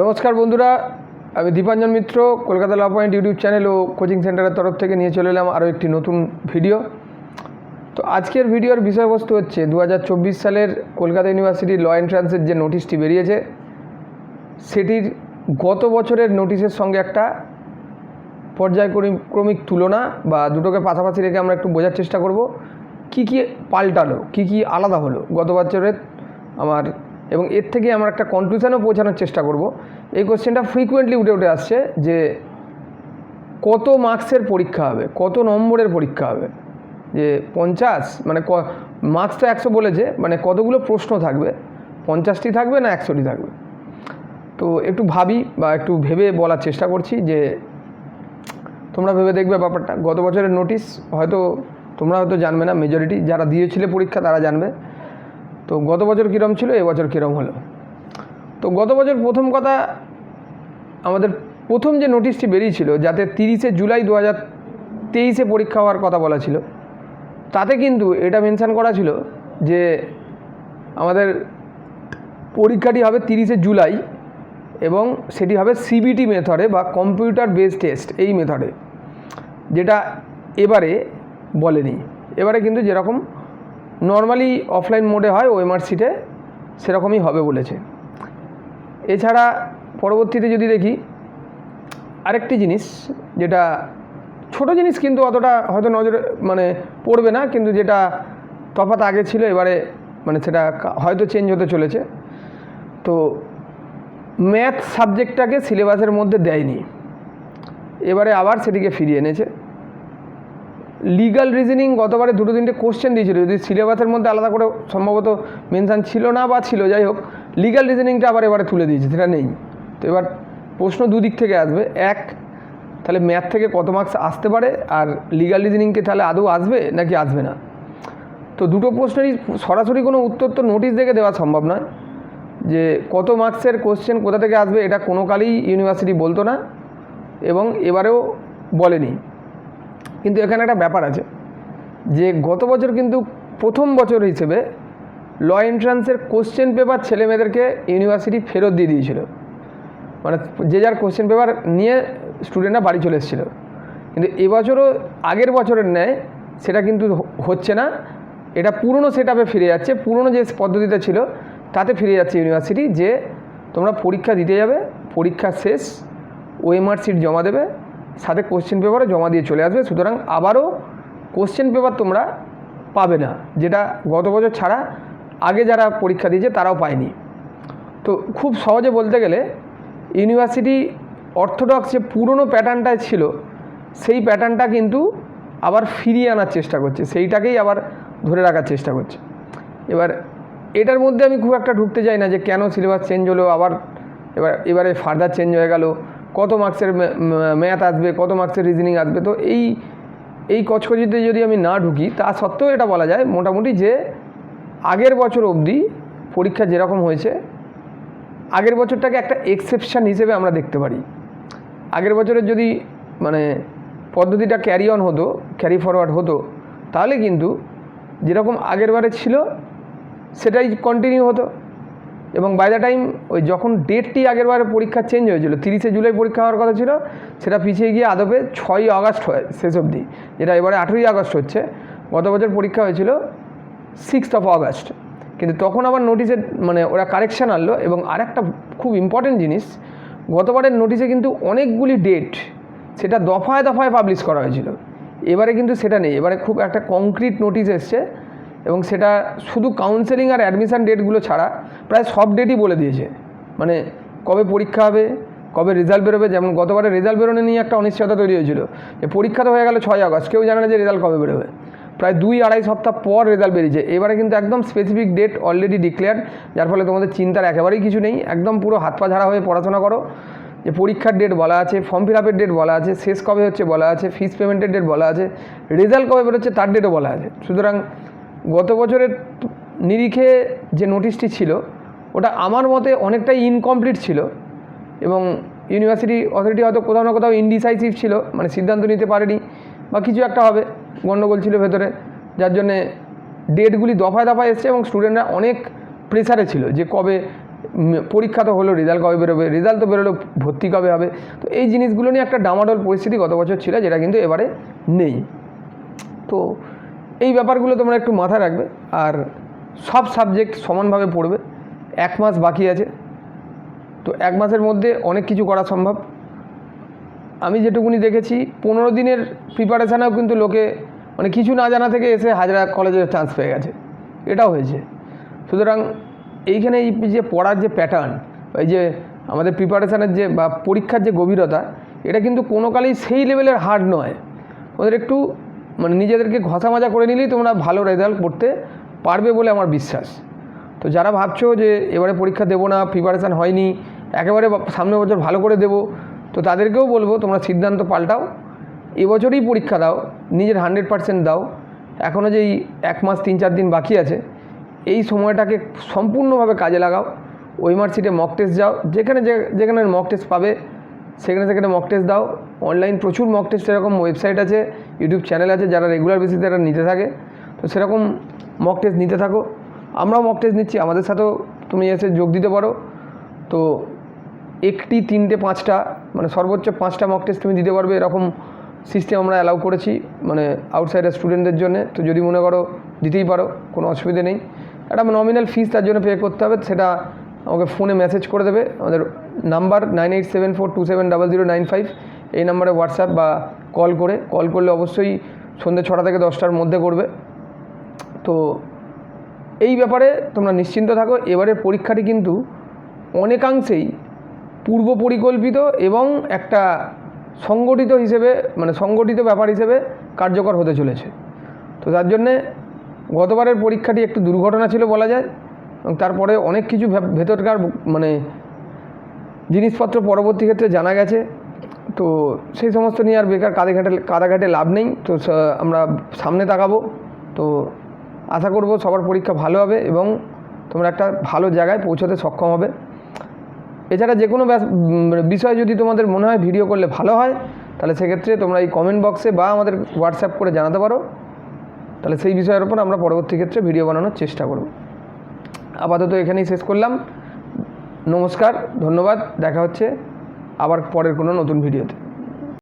নমস্কার বন্ধুরা, আমি Dipanjan Mitra, Kolkata law point YouTube channel ও কোচিং সেন্টারের তরফ থেকে নিয়ে চলে এলাম আরও একটি নতুন ভিডিও। তো আজকের ভিডিওর বিষয়বস্তু হচ্ছে দু হাজার চব্বিশ সালের কলকাতা ইউনিভার্সিটি ল এন্ট্রান্সের যে নোটিশটি বেরিয়েছে, সেটির গত বছরের নোটিশের সঙ্গে একটা পর্যায়ক্রমিক তুলনা বা দুটোকে পাশাপাশি রেখে আমরা একটু বোঝার চেষ্টা করব, কি কি পাল্টালো, কি কি আলাদা হলো গত বছরের আমার এবং এর থেকে আমরা একটা কনক্লুশনও পৌঁছানোর চেষ্টা করব। এই কোশ্চেনটা ফ্রিকুয়েন্টলি উঠে উঠে আসছে যে কত মার্কসের পরীক্ষা হবে, কত নম্বরের পরীক্ষা হবে? যে পঞ্চাশ মানে ক মার্কস তো একশো বলেছে মানে কতগুলো প্রশ্ন থাকবে? পঞ্চাশটি থাকবে না একশোটি থাকবে? তো একটু ভাবি বা একটু ভেবে বলার চেষ্টা করছি যে তোমরা ভেবে দেখবে ব্যাপারটা। গত বছরের নোটিশ হয়তো তোমরা হয়তো জানবে না। মেজরিটি যারা দিয়েছিলে পরীক্ষা তারা জানবে। তো গত বছর কীরম ছিল এবছর কীরম হলো? তো গত বছর প্রথম কথা, আমাদের প্রথম যে নোটিশটি বেরিয়েছিল, যাতে তিরিশে জুলাই দু হাজার তেইশে পরীক্ষা হওয়ার কথা বলা ছিল, তাতে কিন্তু এটা মেনশান করা ছিল যে আমাদের পরীক্ষাটি হবে তিরিশে জুলাই এবং সেটি হবে সিবিটি মেথডে বা কম্পিউটার বেস টেস্ট এই মেথডে যেটা এবারে বলেনি। এবারে কিন্তু যেরকম নর্মালি অফলাইন মোডে হয় ওএমআর সিটে সেরকমই হবে বলেছে। এছাড়া পরবর্তীতে যদি দেখি, আরেকটি জিনিস যেটা ছোট জিনিস কিন্তু অতটা হয়তো নজরে মানে পড়বে না, কিন্তু যেটা তফাৎ আগে ছিল, এবারে মানে সেটা হয়তো চেঞ্জ হতে চলেছে। তো ম্যাথ সাবজেক্টটাকে সিলেবাসের মধ্যে দেয়নি। এবারে আবার সেটিকে ফিরিয়ে এনেছে। লিগাল রিজনিং গতবারে দুটো তিনটে কোশ্চেন দিয়েছিল। যদি সিলেবাসের মধ্যে আলাদা করে সম্ভবত মেনশান ছিল না বা ছিল, যাই হোক লিগাল রিজনিংটা আবার এবারে তুলে দিয়েছে, সেটা নেই। তো এবার প্রশ্ন দুদিক থেকে আসবে। এক, তাহলে ম্যাথ থেকে কত মার্কস আসতে পারে? আর লিগাল রিজনিংকে তাহলে আদৌ আসবে নাকি আসবে না? তো দুটো প্রশ্নেরই সরাসরি কোনো উত্তর তো নোটিশ দেখে দেওয়া সম্ভব নয়। যে কত মার্কসের কোশ্চেন কোথা থেকে আসবে, এটা কোনো কালেই ইউনিভার্সিটি বলতো না। এবং এবারেও বলেনি। কিন্তু এখানে একটা ব্যাপার আছে যে গত বছর কিন্তু প্রথম বছর হিসেবে ল এন্ট্রান্সের কোশ্চেন পেপার ছেলেমেয়েদেরকে ইউনিভার্সিটি ফেরত দিয়ে দিয়েছিল। মানে যে যার কোশ্চেন পেপার নিয়ে স্টুডেন্টরা বাড়ি চলে এসেছিল। কিন্তু এবছরও আগের বছরের ন্যায় সেটা কিন্তু হচ্ছে না। এটা পুরনো সেট ফিরে যাচ্ছে, পুরনো যে পদ্ধতিটা ছিল তাতে ফিরে যাচ্ছে ইউনিভার্সিটি যে তোমরা পরীক্ষা দিতে যাবে, পরীক্ষা শেষ ওএমআর সিট জমা দেবে সাথে কোশ্চেন পেপারও জমা দিয়ে চলে আসবে। সুতরাং আবারও কোশ্চেন পেপার তোমরা পাবে না, যেটা গত বছর ছাড়া আগে যারা পরীক্ষা দিয়েছে তারাও পায়নি। তো খুব সহজে বলতে গেলে ইউনিভার্সিটি অর্থোডক্স যে পুরনো প্যাটার্নটায় ছিল, সেই প্যাটার্নটা কিন্তু আবার ফিরিয়ে আনার চেষ্টা করছে, সেইটাকেই আবার ধরে রাখার চেষ্টা করছে। এবার এটার মধ্যে আমি খুব একটা ঢুকতে চাই না যে কেন সিলেবাস চেঞ্জ হলো, আবার এবার, এবারে ফার্দার চেঞ্জ হয়ে গেল। কত মার্কসের ম্যাথ আসবে, কত মার্কসের রিজনিং আসবে, তো এই এই কচকচিতে যদি আমি না ঢুকি, তা সত্ত্বেও এটা বলা যায় মোটামুটি যে আগের বছর অবধি পরীক্ষা যেরকম হয়েছে, আগের বছরটাকে একটা এক্সেপশন হিসেবে আমরা দেখতে পারি। আগের বছরের যদি মানে পদ্ধতিটা ক্যারি অন হতো ক্যারি ফরওয়ার্ড হতো, তাহলে কিন্তু যেরকম আগের বারে ছিল, সেটাই কন্টিনিউ হতো। এবং বাই দ্য টাইম ওই যখন ডেটটি আগের বারে পরীক্ষা চেঞ্জ হয়েছিল, তিরিশে জুলাই পরীক্ষা হওয়ার কথা ছিল, সেটা পিছিয়ে গিয়ে আদপে ছয়ই আগস্ট হয়, শেষ অবধি। যেটা এবারে আঠেরোই আগস্ট হচ্ছে। গত বছর পরীক্ষা হয়েছিল সিক্সথ অফ আগস্ট। কিন্তু তখন আবার নোটিসে মানে ওরা কারেকশান আনলো এবং আরেকটা খুব ইম্পর্টেন্ট জিনিস, গতবারের নোটিশে কিন্তু অনেকগুলি ডেট সেটা দফায় দফায় পাবলিশ করা হয়েছিল। এবারে কিন্তু সেটা নেই। এবারে খুব একটা কংক্রিট নোটিশ এসছে এবং সেটা শুধু কাউন্সেলিং আর অ্যাডমিশান ডেটগুলো ছাড়া প্রায় সব ডেটই বলে দিয়েছে। মানে কবে পরীক্ষা হবে, কবে রেজাল্ট বেরোবে, যেমন গতবারে রেজাল্ট বেরোনো নিয়ে একটা অনিশ্চয়তা তৈরি হয়েছিল যে পরীক্ষা তো হয়ে গেল ছয় আগস্ট, কেউ জানে না যে রেজাল্ট কবে বেরোবে। প্রায় দুই আড়াই সপ্তাহ পর রেজাল্ট বেরিয়েছে। এবারে কিন্তু একদম স্পেসিফিক ডেট অলরেডি ডিক্লেয়ার যার ফলে তোমাদের চিন্তার একেবারেই কিছু নেই। একদম পুরো হাত পা ঝাড়া হয়ে পড়াশোনা করো। যে পরীক্ষার ডেট বলা আছে ফর্ম ফিল আপের ডেট বলা আছে, শেষ কবে হচ্ছে বলা আছে ফিস পেমেন্টের ডেট বলা আছে রেজাল্ট কবে বেরোচ্ছে তার ডেটও বলা আছে। সুতরাং গত বছরের নিরিখে যে নোটিশটি ছিল, ওটা আমার মতে অনেকটাই ইনকমপ্লিট ছিল এবং ইউনিভার্সিটি অথরিটি হয়তো কোথাও না কোথাও ইনডিসাইসিভ ছিল মানে সিদ্ধান্ত নিতে পারেনি বা কিছু একটা হবে গণ্ডগোল ছিল ভেতরে, যার জন্যে ডেটগুলি দফায় দফায় এসছে এবং স্টুডেন্টরা অনেক প্রেসারে ছিল যে কবে পরীক্ষা তো হলো রেজাল্ট কবে বেরোবে রেজাল্ট তো বেরোলো, ভর্তি কবে হবে। তো এই জিনিসগুলো নিয়ে একটা ডামাডোল পরিস্থিতি গত বছর ছিল, যেটা কিন্তু এবারে নেই। তো এই ব্যাপারগুলো তোমরা একটু মাথায় রাখবে আর সব সাবজেক্ট সমানভাবে পড়বে। এক মাস বাকি আছে। তো এক মাসের মধ্যে অনেক কিছু করা সম্ভব। আমি যেটুকুনি দেখেছি, পনেরো দিনের প্রিপারেশানেও কিন্তু লোকে মানে কিছু না জানা থেকে এসে হাজরা কলেজের চান্স পেয়ে গেছে। এটাও হয়েছে। সুতরাং এইখানে এই যে পড়ার যে প্যাটার্ন এই যে আমাদের প্রিপারেশানের যে বা পরীক্ষার যে গভীরতা, এটা কিন্তু কোনো কালেই সেই লেভেলের হার্ড নয়। ওদের একটু মানে নিজেদেরকে ঘষা মাজা করে নিলেই তোমরা ভালো রেজাল্ট করতে পারবে বলে আমার বিশ্বাস। তো যারা ভাবছ যে এবারে পরীক্ষা দেবো না প্রিপারেশান হয়নি, একেবারে সামনের বছর ভালো করে দেবো, তো তাদেরকেও বলব তোমরা সিদ্ধান্ত পাল্টাও, এবছরই পরীক্ষা দাও, নিজের হান্ড্রেড পার্সেন্ট দাও। এখনও যেই এক মাস, তিন চার দিন বাকি আছে, এই সময়টাকে সম্পূর্ণভাবে কাজে লাগাও। ওই মার্কশিটে মক টেস্ট যাও, যেখানে যেখানে মক টেস্ট পাবে সেখানে সেখানে মক টেস্ট দাও। অনলাইন প্রচুর মক টেস্ট এরকম ওয়েবসাইট আছে ইউটিউব চ্যানেল আছে, যারা রেগুলার বেসিসে এরা নিতে থাকে। তো সেরকম মক টেস্ট নিতে থাকো। আমরাও মক টেস্ট নিচ্ছি, আমাদের সাথেও তুমি এসে যোগ দিতে পারো। তো একটি, তিনটে, পাঁচটা মানে সর্বোচ্চ পাঁচটা মক টেস্ট তুমি দিতে পারবে, এরকম সিস্টেম আমরা অ্যালাউ করেছি মানে আউটসাইডার স্টুডেন্টদের জন্য। তো যদি মনে করো দিতেই পারো, কোনো অসুবিধে নেই। একটা নমিনাল ফিস তার জন্য পে করতে হবে, সেটা আমাকে ফোনে মেসেজ করে দেবে। আমাদের number nine eight seven four two seven double zero nine five এই নাম্বারে হোয়াটসঅ্যাপ বা কল করে। কল করলে অবশ্যই সন্ধ্যে ছটা থেকে দশটার মধ্যে করবে। তো এই ব্যাপারে তোমরা নিশ্চিন্ত থাকো। এবারের পরীক্ষাটি কিন্তু অনেকাংশেই পূর্ব পরিকল্পিত এবং একটা সংগঠিত হিসেবে মানে সংগঠিত ব্যাপার হিসেবে কার্যকর হতে চলেছে। তো তার জন্যে গতবারের পরীক্ষাটি একটু দুর্ঘটনা ছিল বলা যায়। এবং তারপরে অনেক কিছু ভেতরকার মানে জিনিসপত্র পরবর্তী ক্ষেত্রে জানা গেছে। তো সেই সমস্ত নিয়ে আর বেকার কাদা ঘাটে লাভ নেই। তো আমরা সামনে তাকাবো। তো আশা করব সবার পরীক্ষা ভালো হবে এবং তোমরা একটা ভালো জায়গায় পৌঁছতে সক্ষম হবে। এছাড়া যে কোনো বিষয় যদি তোমাদের মনে হয় ভিডিও করলে ভালো হয়, তাহলে সেক্ষেত্রে তোমরা এই কমেন্ট বক্সে বা আমাদের হোয়াটসঅ্যাপ করে জানাতে পারো। তাহলে সেই বিষয়ের উপর আমরা পরবর্তী ক্ষেত্রে ভিডিও বানানোর চেষ্টা করব। আপাতত এখানেই শেষ করলাম। নমস্কার ধন্যবাদ দেখা হচ্ছে আবার পরের কোনো নতুন ভিডিওতে।